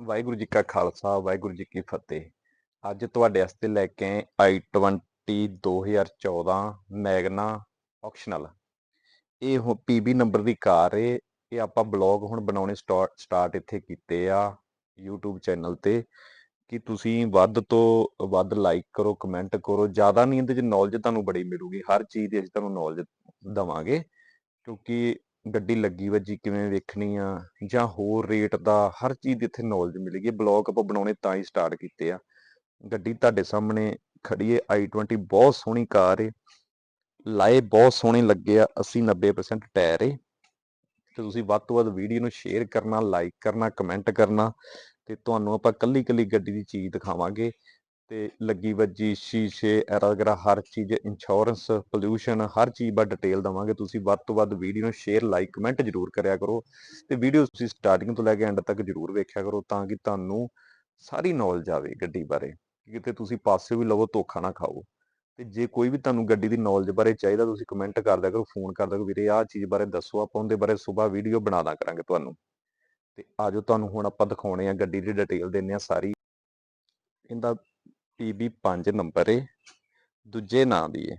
ਵਾਹਿਗੁਰੂ ਜੀ ਕਾ ਖਾਲਸਾ, ਵਾਹਿਗੁਰੂ ਜੀ ਕੀ ਫਤਿਹ। ਅੱਜ ਤੁਹਾਡੇ ਵਾਸਤੇ ਲੈ ਕੇ ਆਏ i20 2014 ਮੈਗਨਾ ਆਪਸ਼ਨਲ ਇਹ ਹੁਣ ਪੀਬੀ ਨੰਬਰ ਦੀ ਕਾਰ ਏ, ਇਹ ਆਪਾਂ ਬਲੌਗ ਹੁਣ ਬਣਾਉਣੇ ਸਟਾਰਟ ਸਟਾਰਟ ਇੱਥੇ ਕੀਤੇ ਆ YouTube ਚੈਨਲ ਤੇ। ਕਿ ਤੁਸੀਂ ਵੱਧ ਤੋਂ ਵੱਧ ਲਾਈਕ ਕਰੋ ਕਮੈਂਟ ਕਰੋ, ਜ਼ਿਆਦਾ ਨਹੀਂ ਇਹਦੇ ਚ ਨੌਲੇਜ ਤੁਹਾਨੂੰ ਬੜੀ ਮਿਲੂਗੀ। ਹਰ ਚੀਜ਼ ਦੀ ਅਸੀਂ ਤੁਹਾਨੂੰ ਨੌਲੇਜ ਦਵਾਂਗੇ, ਕਿਉਂਕਿ ਗੱਡੀ ਲੱਗੀ ਵੱਜੀ ਕਿਵੇਂ ਵੇਖਣੀ ਆ ਜਾਂ ਹੋਰ ਰੇਟ ਦਾ ਹਰ ਚੀਜ਼ ਦੀ ਇੱਥੇ ਨੌਲੇਜ ਮਿਲੇਗੀ ਬਲੌਗ ਆਪਾਂ ਬਣਾਉਣੇ ਤਾਂ ਹੀ ਸਟਾਰਟ ਕੀਤੇ ਆ। ਗੱਡੀ ਤੁਹਾਡੇ ਸਾਹਮਣੇ ਖੜੀ ਏ i20 ਬਹੁਤ ਸੋਹਣੀ ਕਾਰ ਏ। ਲਾਏ ਬਹੁਤ ਸੋਹਣੇ ਲੱਗੇ ਆ 80 90% ਟਾਇਰ ਏ। ਤੇ ਤੁਸੀਂ ਵੱਧ ਤੋਂ ਵੱਧ ਵੀਡੀਓ ਨੂੰ ਸ਼ੇਅਰ ਕਰਨਾ ਲਾਈਕ ਕਰਨਾ ਕਮੈਂਟ ਕਰਨਾ ਤੇ ਤੁਹਾਨੂੰ ਆਪਾਂ ਕੱਲੀ ਕੱਲੀ ਗੱਡੀ ਦੀ ਚੀਜ਼ ਦਿਖਾਵਾਂਗੇ। ਤੇ ਲੱਗੀ ਵੱਜੀ ਸ਼ੀਸ਼ੇ, ਐਰਾ ਵਗੈਰਾ, ਹਰ ਚੀਜ਼ ਇੰਸ਼ੋਰੈਂਸ ਪੋਲਿਊਸ਼ਨ ਹਰ ਚੀਜ਼ ਬਾ ਡਿਟੇਲ ਦਵਾਂਗੇ। ਤੁਸੀਂ ਵੱਧ ਤੋਂ ਵੱਧ ਵੀਡੀਓ ਨੂੰ ਸ਼ੇਅਰ ਲਾਈਕ ਕਮੈਂਟ ਜ਼ਰੂਰ ਕਰਿਆ ਕਰੋ ਤੇ ਵੀਡੀਓ ਤੁਸੀਂ ਸਟਾਰਟਿੰਗ ਤੋਂ ਲੈ ਕੇ ਐਂਡ ਤੱਕ ਜ਼ਰੂਰ ਵੇਖਿਆ ਕਰੋ ਤਾਂ ਕਿ ਤੁਹਾਨੂੰ ਸਾਰੀ ਨੌਲੇਜ ਆਵੇ ਗੱਡੀ ਬਾਰੇ। ਕਿਤੇ ਤੁਸੀਂ ਪਾਸੇ ਵੀ ਲਵੋ, ਧੋਖਾ ਨਾ ਖਾਓ। ਤੇ ਜੇ ਕੋਈ ਵੀ ਤੁਹਾਨੂੰ ਗੱਡੀ ਦੀ ਨੌਲੇਜ ਬਾਰੇ ਚਾਹੀਦਾ, ਤੁਸੀਂ ਕਮੈਂਟ ਕਰ ਦਿਆ ਕਰੋ ਫੋਨ ਕਰ ਦਿਆ ਕਰੋ, ਵੀਰੇ, ਆਹ ਚੀਜ਼ ਬਾਰੇ ਦੱਸੋ, ਆਪਾਂ ਉਹਦੇ ਬਾਰੇ ਸਵੇਰ ਵੀਡੀਓ ਬਣਾ ਦਾਂ ਕਰਾਂਗੇ ਤੁਹਾਨੂੰ। ਤੇ ਆਜੋ ਤੁਹਾਨੂੰ ਹੁਣ ਆਪਾਂ ਦਿਖਾਉਣੇ ਆ ਗੱਡੀ ਦੀ ਡਿਟੇਲ ਦਿੰਨੇ ਆ ਸਾਰੀ। ਇਹਦਾ PB 5 ਨੰਬਰ ਏ, ਦੂਜੇ ਨਾਂ ਦੀ ਏ।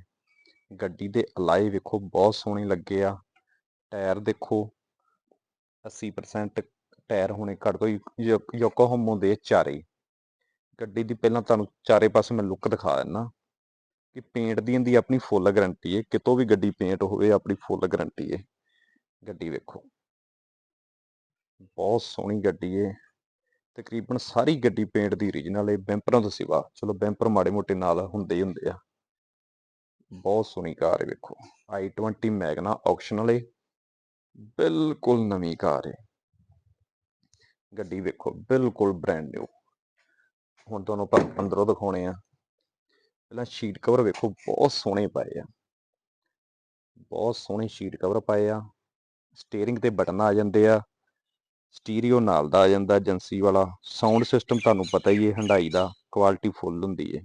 ਗੱਡੀ ਦੇ ਅਲਾਈ ਵੇਖੋ, ਬਹੁਤ ਸੋਹਣੇ ਲੱਗੇ ਆ। ਟਾਇਰ ਦੇਖੋ 80% ਟਾਇਰ ਹੋਣੇ ਘੱਟ ਤੋਂ ਯੋਕੋਹਾਮਾ ਦੇ ਚਾਰੇ। ਗੱਡੀ ਦੀ ਪਹਿਲਾਂ ਤੁਹਾਨੂੰ ਚਾਰੇ ਪਾਸੇ ਮੈਂ ਲੁੱਕ ਦਿਖਾ ਦਿੰਨਾ ਕਿ ਪੇਂਟ ਦੀ ਇਹਦੀ ਆਪਣੀ ਫੁੱਲ ਗਾਰੰਟੀ ਹੈ ਕਿਤੋਂ ਵੀ ਗੱਡੀ ਪੇਂਟ ਹੋਵੇ, ਆਪਣੀ ਫੁੱਲ ਗਾਰੰਟੀ ਏ। ਗੱਡੀ ਵੇਖੋ। ਬਹੁਤ ਸੋਹਣੀ ਗੱਡੀ ਏ। ਤਕਰੀਬਨ ਸਾਰੀ ਗੱਡੀ ਪੇਂਟ ਦੀ ਓਰੀਜਨਲ ਏ ਬੈਂਪਰਾਂ ਤੋਂ ਸਿਵਾ, ਚਲੋ ਬੈਂਪਰ ਮਾੜੇ ਮੋਟੇ ਨਾਲ ਹੁੰਦੇ ਹੀ ਹੁੰਦੇ ਆ। ਬਹੁਤ ਸੋਹਣੀ ਕਾਰ ਹੈ ਵੇਖੋ i20 ਮੈਗਨਾ ਆਪਸ਼ਨਲ ਏ ਬਿਲਕੁਲ ਨਵੀਂ ਕਾਰ ਏ ਗੱਡੀ ਵੇਖੋ, ਬਿਲਕੁਲ ਬ੍ਰੈਂਡ ਨਿਊ ਹੁਣ ਤੁਹਾਨੂੰ ਆਪਾਂ ਅੰਦਰੋਂ ਦਿਖਾਉਣੇ ਆ। ਪਹਿਲਾਂ ਸ਼ੀਟ ਕਵਰ ਵੇਖੋ, ਬਹੁਤ ਸੋਹਣੇ ਪਾਏ ਆ। ਬਹੁਤ ਸੋਹਣੇ ਸ਼ੀਟ ਕਵਰ ਪਾਏ ਆ। ਸਟੀਅਰਿੰਗ ਤੇ ਬਟਨ ਆ ਜਾਂਦੇ ਆ। ਸਟੀਰੀਓ ਨਾਲ ਦਾ ਆ ਜਾਂਦਾ ਏਜੰਸੀ ਵਾਲਾ। ਸਾਊਂਡ ਸਿਸਟਮ ਤੁਹਾਨੂੰ ਪਤਾ ਹੀ ਹੈ ਹੰਡਾਈ ਦਾ ਕੁਆਲਿਟੀ ਫੁੱਲ ਹੁੰਦੀ ਹੈ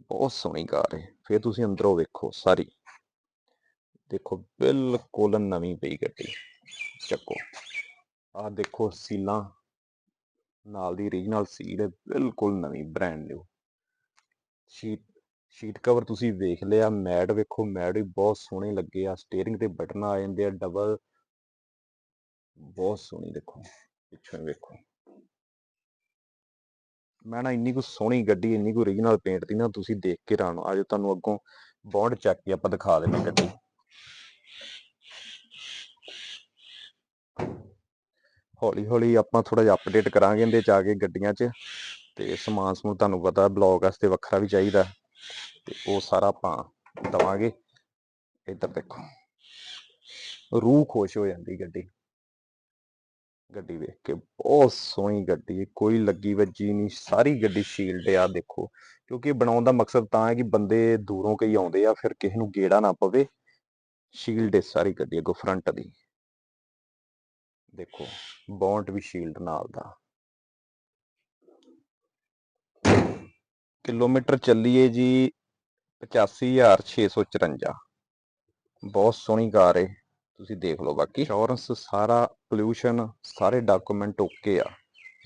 ਬਹੁਤ ਸੋਹਣੀ ਕਾਰ ਹੈ ਫਿਰ ਤੁਸੀਂ ਅੰਦਰੋਂ ਵੇਖੋ ਸਾਰੀ। ਦੇਖੋ, ਬਿਲਕੁਲ ਨਵੀਂ ਪਈ ਗੱਡੀ। ਚੱਕੋ। ਆਹ ਦੇਖੋ ਸੀਲਾਂ ਨਾਲ ਦੀ ਓਰੀਜਨਲ ਸੀਲ ਹੈ ਬਿਲਕੁਲ ਨਵੀਂ brand new sheet sheet cover ਤੁਸੀਂ ਵੇਖ ਲਿਆ, ਮੈਟ ਵੇਖੋ, ਮੈਟ ਵੀ ਬਹੁਤ ਸੋਹਣੇ ਲੱਗੇ ਆ। ਸਟੀਅਰਿੰਗ ਤੇ ਬਟਨ ਆ ਜਾਂਦੇ ਆ ਡਬਲ ਬਹੁਤ ਸੋਹਣੀ ਦੇਖੋ, ਪਿੱਛੋਂ ਹੀ ਵੇਖੋ। ਮੈਂ ਨਾ ਇੰਨੀ ਕੁ ਸੋਹਣੀ ਗੱਡੀ, ਇੰਨੀ ਕੁ ਓਰੀਜਨਲ ਪੇਂਟ ਦੀ ਨਾ ਤੁਸੀਂ ਦੇਖ ਕੇ ਹੈਰਾਨ ਆਜੋ ਤੁਹਾਨੂੰ ਅੱਗੋਂ ਬੌਂਡ ਚੱਕ ਕੇ ਆਪਾਂ ਦਿਖਾ ਦਿੰਦੇ ਗੱਡੀ। ਹੌਲੀ ਹੌਲੀ ਆਪਾਂ ਥੋੜਾ ਜਿਹਾ ਅਪਡੇਟ ਕਰਾਂਗੇ ਇਹਦੇ ਚ ਆ ਕੇ ਗੱਡੀਆਂ 'ਚ ਤੇ ਸਮਾਨ ਸਮੂਨ ਤੁਹਾਨੂੰ ਪਤਾ ਬਲੌਗ ਵਾਸਤੇ ਵੱਖਰਾ ਵੀ ਚਾਹੀਦਾ। ਤੇ ਉਹ ਸਾਰਾ ਆਪਾਂ ਦਵਾਂਗੇ। ਇੱਧਰ ਦੇਖੋ, ਰੂਹ ਖੁਸ਼ ਹੋ ਜਾਂਦੀ ਗੱਡੀ। ਗੱਡੀ ਵੇਖ ਕੇ, ਬਹੁਤ ਸੋਹਣੀ ਗੱਡੀ ਹੈ ਕੋਈ ਲੱਗੀ ਵੱਜੀ ਨਹੀਂ ਸਾਰੀ ਗੱਡੀ ਸ਼ੀਲਡ ਆ ਦੇਖੋ। ਕਿਉਂਕਿ ਬਣਾਉਣ ਦਾ ਮਕਸਦ ਤਾਂ ਹੈ ਕਿ ਬੰਦੇ ਦੂਰੋਂ ਕਈ ਆਉਂਦੇ ਆ, ਫਿਰ ਕਿਸੇ ਨੂੰ ਗੇੜਾ ਨਾ ਪਵੇ। ਸ਼ੀਲਡ ਹੈ ਸਾਰੀ ਗੱਡੀ ਅੱਗੋਂ ਫਰੰਟ ਦੀ। ਦੇਖੋ ਬੌਂਟ ਵੀ ਸ਼ੀਲਡ ਨਾਲ ਦਾ। ਕਿਲੋਮੀਟਰ ਚੱਲੀਏ ਜੀ 85654 ਬਹੁਤ ਸੋਹਣੀ ਕਾਰ ਹੈ ਤੁਸੀਂ ਦੇਖ ਲਓ ਬਾਕੀ। ਇੰਸ਼ੋਰੈਂਸ ਸਾਰਾ ਪੋਲਿਊਸ਼ਨ ਸਾਰੇ ਡਾਕੂਮੈਂਟ ਓਕੇ ਆ।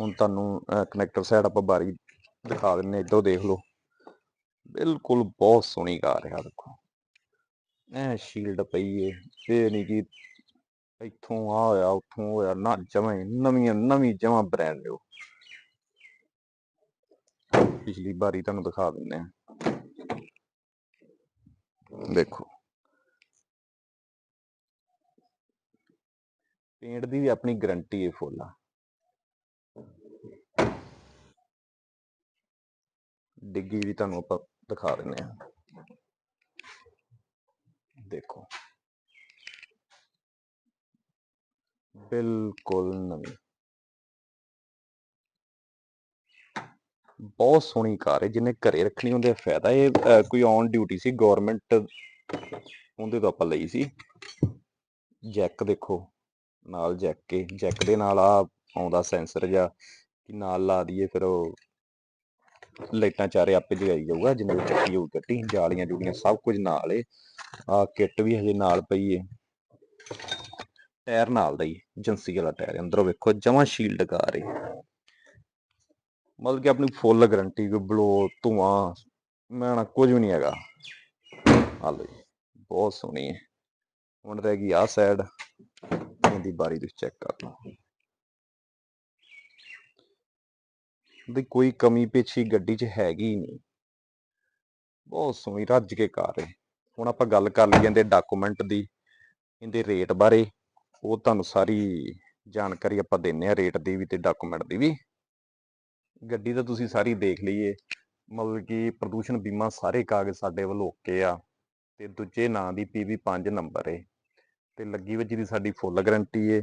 ਹੁਣ ਤੁਹਾਨੂੰ ਕਨੈਕਟਰ ਸਾਈਡ ਆਪਾਂ ਬਾਰੀ ਦਿਖਾ ਦਿੰਨੇ ਇੱਧਰੋਂ ਦੇਖ ਲਓ। ਬਿਲਕੁਲ ਬਹੁਤ ਸੋਹਣੀ ਕਾਰ ਹੈ ਦੇਖੋ। ਐ ਸ਼ੀਲਡ ਪਈ ਏ, ਇਹ ਨਹੀਂ ਕਿ ਇੱਥੋਂ ਆ ਹੋਇਆ, ਉੱਥੋਂ ਹੋਇਆ, ਨਾ ਜਮਾਂ ਨਵੀਂ ਨਵੀਂ ਜਮਾਂ ਬ੍ਰਾਂਡ ਨਿਊ ਪਿਛਲੀ ਵਾਰੀ ਤੁਹਾਨੂੰ ਦਿਖਾ ਦਿੰਨੇ ਆ। ਦੇਖੋ। ਪੇਂਟ ਦੀ ਵੀ ਆਪਣੀ ਗਾਰੰਟੀ ਹੈ ਫੁੱਲ ਆ। ਡਿੱਗੀ ਵੀ ਤੁਹਾਨੂੰ ਆਪਾਂ ਦਿਖਾ ਦਿੰਨੇ ਆ। ਦੇਖੋ। ਬਿਲਕੁਲ ਨਵੀਂ। ਬਹੁਤ ਸੋਹਣੀ ਕਾਰ ਹੈ ਜਿਹਨੇ ਘਰੇ ਰੱਖਣੀ ਹੁੰਦੇ ਫਾਇਦਾ ਇਹ ਕੋਈ ਔਨ ਡਿਊਟੀ ਸੀ ਗਵਰਨਮੈਂਟ ਉਹਦੇ ਤੋਂ ਆਪਾਂ ਲਈ ਸੀ। ਜੈਕ ਦੇਖੋ। ਨਾਲ ਜੈਕ ਕੇ, ਜੈਕ ਦੇ ਨਾਲ ਆ ਆਉਂਦਾ ਸੈਂਸਰ ਜਾਂ ਕਿ ਨਾਲ ਲਾ ਦਈਏ ਫਿਰ ਉਹ ਲਾਈਟਾਂ ਚਾਰੇ ਆਪੇ ਜਗਾਈ ਜਾਊਗਾ, ਜਿੰਨੇ ਚੱਕੀ ਹੋਊ ਗੱਡੀ ਜਾਲੀਆਂ ਜੁੜੀਆਂ ਸਭ ਕੁਝ ਨਾਲ ਏ। ਆ ਕਿੱਟ ਵੀ ਹਜੇ ਨਾਲ ਪਈ ਏ। ਟਾਇਰ ਨਾਲ ਦਾ ਹੀ ਏਜੰਸੀ ਵਾਲਾ ਟਾਇਰ ਅੰਦਰੋਂ ਵੇਖੋ ਜਮਾ ਸ਼ੀਲਡ ਕਾਰ ਏ। ਮਤਲਬ ਕਿ ਆਪਣੀ ਫੁੱਲ ਗਾਰੰਟੀ ਕੋਈ ਬਲੋ, ਧੂਆਂ ਮੈਂ ਨਾ ਕੁਝ ਵੀ ਨਹੀਂ ਹੈਗਾ। ਆ ਬਹੁਤ ਸੋਹਣੀ ਹੈ ਹੁਣ ਰਹਿ ਗਈ ਆਹ ਸਾਈਡ ਇਹਦੀ ਬਾਰੀ ਤੁਸੀਂ ਚੈੱਕ ਕਰ ਲਓ ਦੀ ਕੋਈ ਕਮੀ ਪੇਛੀ ਗੱਡੀ 'ਚ ਹੈਗੀ ਨਹੀਂ ਬਹੁਤ ਸੋਹਣੀ, ਰੱਜ ਕੇ ਕਾਰ ਹੈ ਹੁਣ ਆਪਾਂ ਗੱਲ ਕਰ ਲਈ ਜਾਂਦੇ ਡਾਕੂਮੈਂਟ ਦੀ, ਇਹਦੇ ਰੇਟ ਬਾਰੇ। ਉਹ ਤੁਹਾਨੂੰ ਸਾਰੀ ਜਾਣਕਾਰੀ ਆਪਾਂ ਦਿੰਨੇ ਆ ਰੇਟ ਦੀ ਵੀ ਤੇ ਡਾਕੂਮੈਂਟ ਦੀ ਵੀ। ਗੱਡੀ ਤਾਂ ਤੁਸੀਂ ਸਾਰੀ ਦੇਖ ਲਈਏ ਮਤਲਬ ਕਿ ਪ੍ਰਦੂਸ਼ਣ ਬੀਮਾ ਸਾਰੇ ਕਾਗਜ਼ ਸਾਡੇ ਵੱਲ ਓਕੇ ਆ। ਤੇ ਦੂਜੇ ਨਾਂ ਦੀ PV 5 ਨੰਬਰ ਏ। ਤੇ ਲੱਗੀ ਵੱਜੀ ਦੀ ਸਾਡੀ ਫੁੱਲ ਗਾਰੰਟੀ ਏ।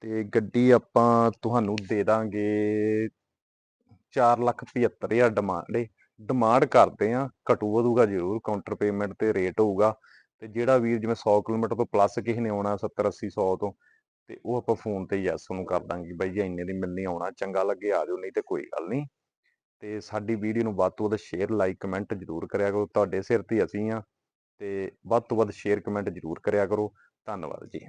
ਤੇ ਗੱਡੀ ਆਪਾਂ ਤੁਹਾਨੂੰ ਦੇ ਦਾਂਗੇ 475000 ਡਿਮਾਂਡ ਏ। ਡਿਮਾਂਡ ਕਰਦੇ ਆ, ਘਟੂ ਵਧੂਗਾ ਜ਼ਰੂਰ ਕਾਊਂਟਰ ਪੇਮੈਂਟ ਤੇ ਰੇਟ ਹੋਊਗਾ। ਤੇ ਜਿਹੜਾ ਵੀਰ ਜਿਵੇਂ 100 ਕਿਲੋਮੀਟਰ ਤੋਂ ਪਲੱਸ ਕਿਸੇ ਨੇ ਆਉਣਾ 70 80 100 ਤੋਂ, ਤੇ ਉਹ ਆਪਾਂ ਫੋਨ ਤੇ ਯੈਸ ਨੂੰ ਕਰ ਦਾਂਗੇ ਬਾਈ ਜੀ ਇੰਨੇ ਦੀ ਮਿਲਣੀ ਆਉਣਾ ਚੰਗਾ ਲੱਗੇ, ਆ ਜਾਓ, ਨਹੀਂ ਤੇ ਕੋਈ ਗੱਲ ਨਹੀਂ। ਤੇ ਸਾਡੀ ਵੀਡੀਓ ਨੂੰ ਵੱਧ ਤੋਂ ਵੱਧ ਸ਼ੇਅਰ ਲਾਈਕ ਕਮੈਂਟ ਜ਼ਰੂਰ ਕਰਿਆ ਕਰੋ। ਤੁਹਾਡੇ ਸਿਰ ਤੇ ਅਸੀਂ ਆ, ਤੇ ਵੱਧ ਤੋਂ ਵੱਧ ਸ਼ੇਅਰ ਕਮੈਂਟ ਜ਼ਰੂਰ ਕਰਿਆ ਕਰੋ। ਧੰਨਵਾਦ ਜੀ।